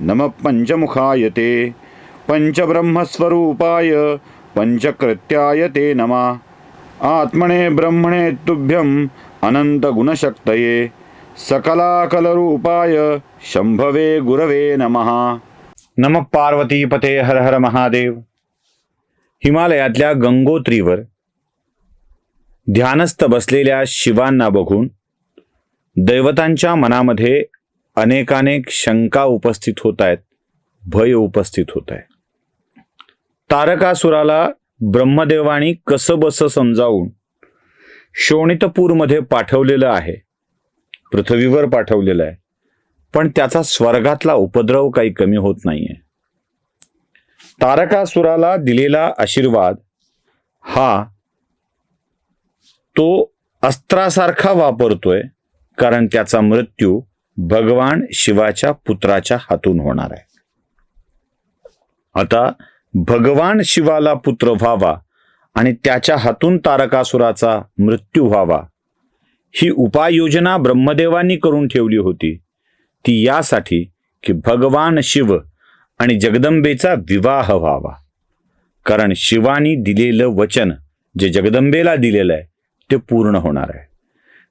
नम पंचमुखाय ते पंचब्रह्मस्वरूपाय पंचकृत्याय ते नमः। आत्मने ब्रह्मणे तुभ्यम् अनन्तगुणशक्तये सकलाकलरूपाय शंभवे गुरवे नमः। नम पार्वतीपते हर हर महादेव। हिमालयातल्या गंगोत्रीवर ध्यानस्थ बसलेल्या शिवांना बघून दैवतांच्या मनामध्ये अनेकानेक शंका उपस्थित होत आहेत भय उपस्थित होत आहे तारकासुराला ब्रह्मदेवानी कसं बस समजावून शोणितपूरमध्ये पाठवलेलं आहे पृथ्वीवर पाठवलेलं आहे पण त्याचा स्वर्गातला उपद्रव काही कमी होत नाहीये. तारकासुराला दिलेला आशीर्वाद हा तो अस्त्रासारखा वापरतोय कारण त्याचा मृत्यू भगवान शिवाच्या पुत्राच्या हातून होणार आहे. आता भगवान शिवाला पुत्र व्हावा आणि त्याच्या हातून तारकासुराचा मृत्यू व्हावा ही उपाययोजना ब्रह्मदेवांनी करून ठेवली होती. ती यासाठी की भगवान शिव आणि जगदंबेचा विवाह व्हावा. कारण शिवानी दिलेलं वचन जे जगदंबेला दिलेलं आहे ते पूर्ण होणार आहे.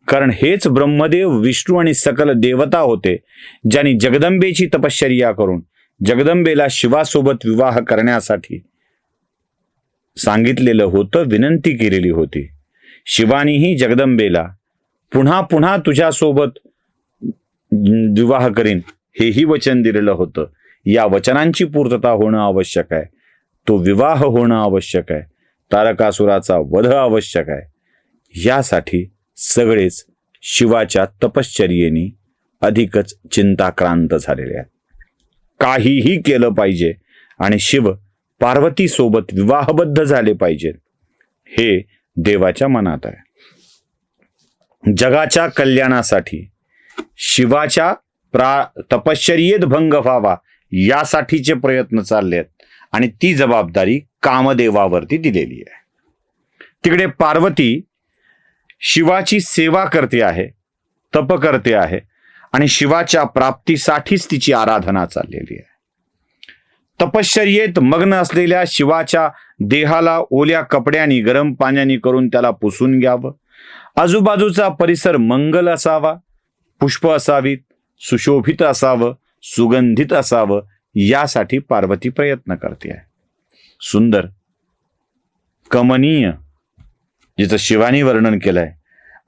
कारण हेच ब्रह्मदेव विष्णू आणि सकल देवता होते ज्यांनी जगदंबेची तपश्चर्या करून जगदंबेला शिवासोबत विवाह करण्यासाठी सांगितलेलं होतं विनंती केलेली होती. शिवानीही जगदंबेला पुन्हा पुन्हा तुझ्यासोबत विवाह करीन हेही वचन दिलेलं होतं. या वचनांची पूर्तता होणं आवश्यक आहे. तो विवाह होणं आवश्यक आहे. तारकासुराचा वध आवश्यक आहे. यासाठी सगळेच शिवाच्या तपश्चर्येने अधिकच चिंताक्रांत झालेले आहेत. काहीही केलं पाहिजे आणि शिव पार्वती सोबत विवाहबद्ध झाले पाहिजेत हे देवाच्या मनात आहे. जगाच्या कल्याणासाठी शिवाच्या प्रा तपश्चर्येत भंग व्हावा यासाठीचे प्रयत्न चालले आहेत आणि ती जबाबदारी कामदेवावरती दिलेली आहे. तिकडे पार्वती शिवाची सेवा करते आहे तप करते आहे आणि शिवाच्या प्राप्तीसाठीच तिची आराधना चाललेली आहे. तपश्चर्येत मग्न असलेल्या शिवाच्या देहाला ओल्या कपड्यांनी गरम पाण्याने करून त्याला पुसून घ्यावं. आजूबाजूचा परिसर मंगल असावा पुष्प असावीत सुशोभित असावं सुगंधित असावं यासाठी पार्वती प्रयत्न करते आहे. सुंदर कमनीय जिचं शिवानी वर्णन केलंय.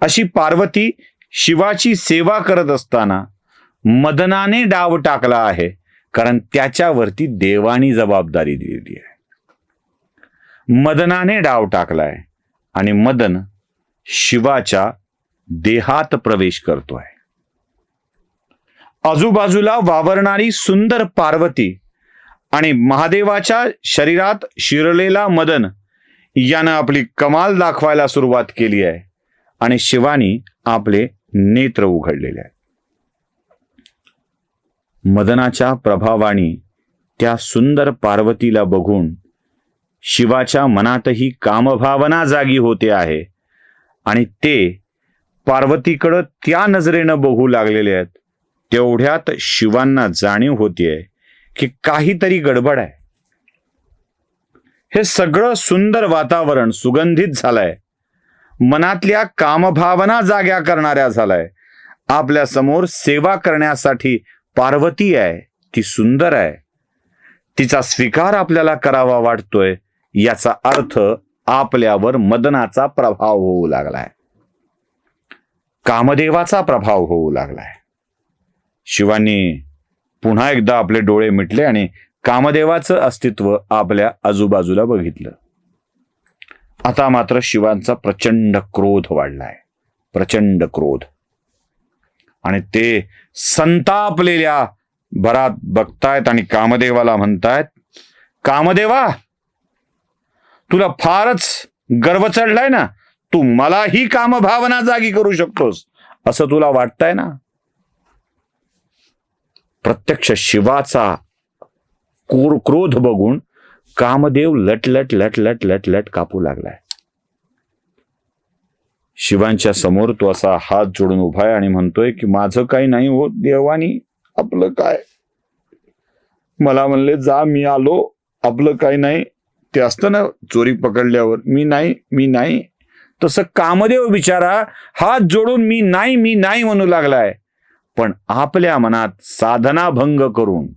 अशी पार्वती शिवाची सेवा करत असताना मदनाने डाव टाकला आहे कारण त्याच्यावरती देवानी जबाबदारी दिलेली आहे. मदनाने डाव टाकलाय आणि मदन शिवाच्या देहात प्रवेश करतोय. आजूबाजूला वावरणारी सुंदर पार्वती आणि महादेवाच्या शरीरात शिरलेला मदन यानं आपली कमाल दाखवायला सुरुवात केली आहे. आणि शिवानी आपले नेत्र उघडलेले आहे मदनाच्या प्रभावाने त्या सुंदर पार्वतीला बघून शिवाच्या मनातही कामभावना जागी होते आहे. आणि ते पार्वतीकडं त्या नजरेनं बघू लागलेले आहेत. तेवढ्यात शिवांना जाणीव होतीये की काहीतरी गडबड आहे. हे सगळं सुंदर वातावरण सुगंधित झालंय. मनातल्या कामभावना जाग्या करणाऱ्या झालाय. आपल्यासमोर सेवा करण्यासाठी पार्वती आहे ती सुंदर आहे. तिचा स्वीकार आपल्याला करावा वाटतोय याचा अर्थ आपल्यावर मदनाचा प्रभाव होऊ लागलाय. कामदेवाचा प्रभाव होऊ लागलाय. शिवानी पुन्हा एकदा आपले डोळे मिटले आणि कामदेवाचं अस्तित्व आपल्या आजूबाजूला बघितलं. आता मात्र शिवांचा प्रचंड क्रोध वाढलाय. प्रचंड क्रोध. आणि ते संतापलेल्या भरात बघतायत आणि कामदेवाला म्हणतायत कामदेवा तुला फारच गर्व चढलाय ना? तू मलाही कामभावना जागी करू शकतोस असं तुला वाटतंय ना? प्रत्यक्ष शिवाचा क्रो- क्रोध बघून कामदेव लट लटलट लटलट कापू लागलाय. शिवांच्या समोर तो असा हात जोडून उभा आहे आणि म्हणतोय की माझं काही नाही होत देवानी आपलं काय? मला म्हणले जा मी आलो आपलं काही नाही. ते असतं ना चोरी पकडल्यावर मी नाही मी नाही. तसं कामदेव बिचारा हात जोडून मी नाही मी नाही म्हणू लागलाय. पण आपल्या मनात साधना भंग करून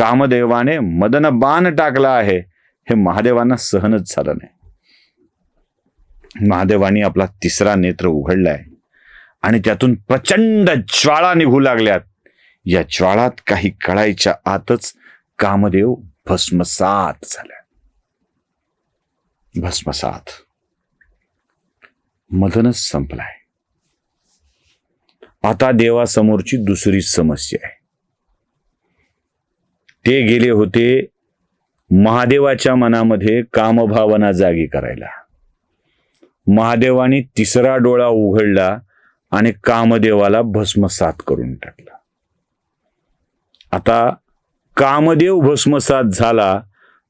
कामदेवाने मदन बाण टाकला आहे. हे महादेवांना सहनच झालं नाही. महादेवानी आपला तिसरा नेत्र उघडलाय. आणि त्यातून प्रचंड ज्वाळा निघू लागल्यात. या ज्वाळात काही कळायच्या आतच कामदेव भस्मसात झाल्या भस्मसात. मदनच संपलाय. आता देवासमोरची दुसरी समस्या आहे. ते गेले होते महादेवाच्या मनामध्ये कामभावना जागी करायला. महादेवाने तिसरा डोळा उघडला आणि कामदेवाला भस्मसात करून टाकला. आता कामदेव भस्मसात झाला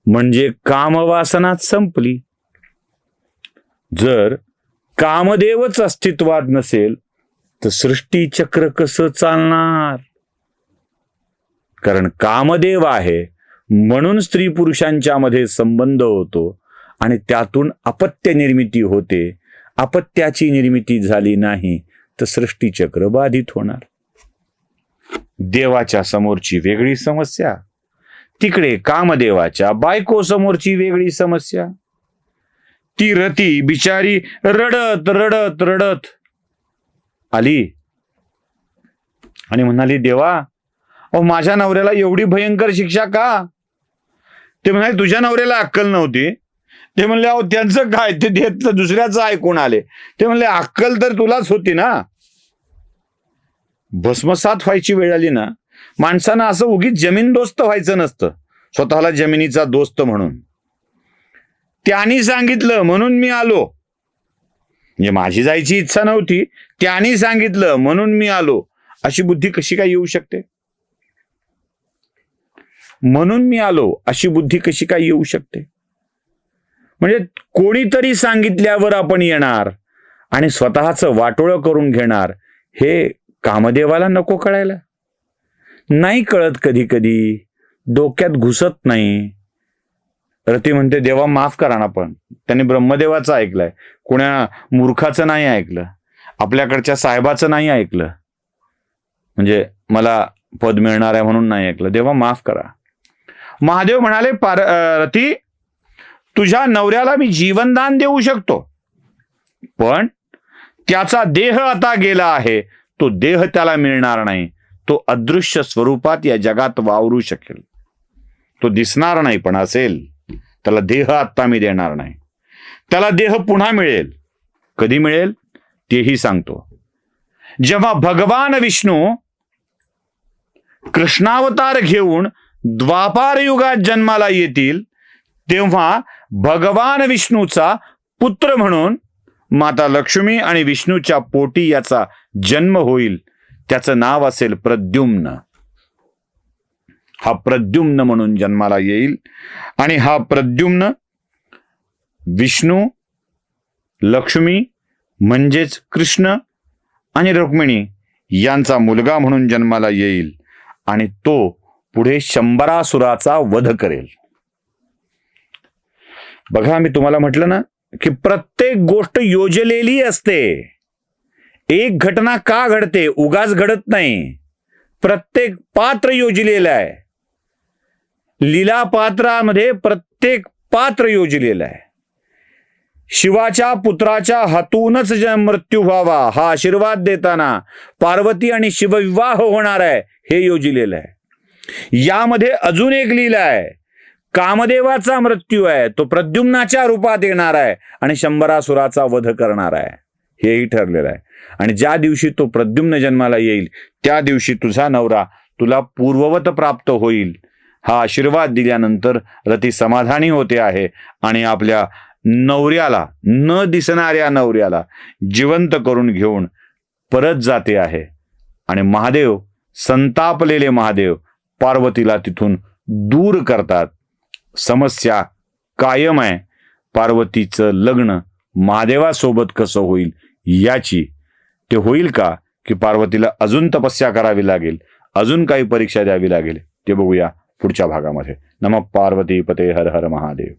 म्हणजे कामवासनाच संपली. जर कामदेवच अस्तित्वात नसेल तर सृष्टी चक्र कसं चालणार? कारण कामदेव आहे म्हणून स्त्री पुरुषांच्या मध्ये संबंध होतो आणि त्यातून अपत्य निर्मिती होते. अपत्याची निर्मिती झाली नाही तर सृष्टीचक्र बाधित होणार. देवाच्या समोरची वेगळी समस्या. तिकडे कामदेवाच्या बायको समोरची वेगळी समस्या. ती रती बिचारी रडत रडत रडत आली. आणि म्हणाली देवा अहो माझ्या नवऱ्याला एवढी भयंकर शिक्षा का? ते म्हणाले तुझ्या नवऱ्याला अक्कल नव्हती. ते म्हणले अहो त्यांचं काय? ते देत दुसऱ्याचं ऐकून आले. ते म्हणले अक्कल तर तुलाच होती ना? भस्मसात व्हायची वेळ आली ना माणसानं असं उगीच जमीन दोस्त व्हायचं नसतं स्वतःला जमिनीचा दोस्त म्हणून. त्यांनी सांगितलं म्हणून मी आलो. म्हणजे माझी जायची इच्छा नव्हती त्यांनी सांगितलं म्हणून मी आलो. अशी बुद्धी कशी काय येऊ शकते? म्हणून मी आलो अशी बुद्धी कशी काय येऊ शकते? म्हणजे कोणीतरी सांगितल्यावर आपण येणार आणि स्वतःचं वाटोळं करून घेणार हे कामदेवाला नको कळायला. नाही कळत कधी कधी डोक्यात घुसत नाही. रती म्हणते देवा माफ करा ना पण. त्यांनी ब्रह्मदेवाचं ऐकलंय. कुण्या मूर्खाचं नाही ऐकलं. आपल्याकडच्या साहेबाचं नाही ऐकलं. म्हणजे मला पद मिळणार आहे म्हणून नाही ऐकलं. देवा माफ करा. महादेव म्हणाले पार्वती तुझ्या नवऱ्याला मी जीवनदान देऊ शकतो. पण त्याचा देह आता गेला आहे. तो देह त्याला मिळणार नाही. तो अदृश्य स्वरूपात या जगात वावरू शकेल. तो दिसणार नाही पण असेल. त्याला देह आत्ता मी देणार नाही. त्याला देह पुन्हा मिळेल. कधी मिळेल? तेही सांगतो. जेव्हा भगवान विष्णू कृष्णावतार घेऊन द्वापार युगात जन्माला येतील तेव्हा भगवान विष्णूचा पुत्र म्हणून माता लक्ष्मी आणि विष्णूच्या पोटी याचा जन्म होईल. त्याचं नाव असेल प्रद्युम्न. हा प्रद्युम्न म्हणून जन्माला येईल. आणि हा प्रद्युम्न विष्णू लक्ष्मी म्हणजेच कृष्ण आणि रुक्मिणी यांचा मुलगा म्हणून जन्माला येईल. आणि तो पुढे शंभरासुराचा वध करेल. बघा मी तुम्हाला म्हटलं ना की प्रत्येक गोष्ट योजलेली असते. एक घटना का घडते? उगाच घडत नाही. प्रत्येक पात्र योजलेलं आहे. लीला पात्रामध्ये प्रत्येक पात्र योजलेलं आहे. शिवाच्या पुत्राच्या हातूनच ज- मृत्यू व्हावा हा आशीर्वाद देताना पार्वती आणि शिवविवाह होणार आहे हे योजलेलं आहे. यामध्ये अजून एक लीला आहे. कामदेवाचा मृत्यू आहे. तो प्रद्युम्नाच्या रूपात येणार आहे आणि शंभरासुराचा वध करणार आहे. हेही ठरलेलं आहे. आणि ज्या दिवशी तो प्रद्युम्न जन्माला येईल त्या दिवशी तुझा नवरा तुला पूर्ववत प्राप्त होईल. हा आशीर्वाद दिल्यानंतर रती समाधानी होते आहे आणि आपल्या नवऱ्याला न दिसणाऱ्या नवऱ्याला जिवंत करून घेऊन परत जाते आहे. आणि महादेव संतापलेले महादेव पार्वतीला तिथून दूर करतात. समस्या कायम आहे. पार्वतीचं लग्न महादेवासोबत कसं होईल याची ते होईल का? की पार्वतीला अजून तपस्या करावी लागेल अजून काही परीक्षा द्यावी लागेल ते बघूया पुढच्या भागामध्ये. नम पार्वती पते हर हर महादेव.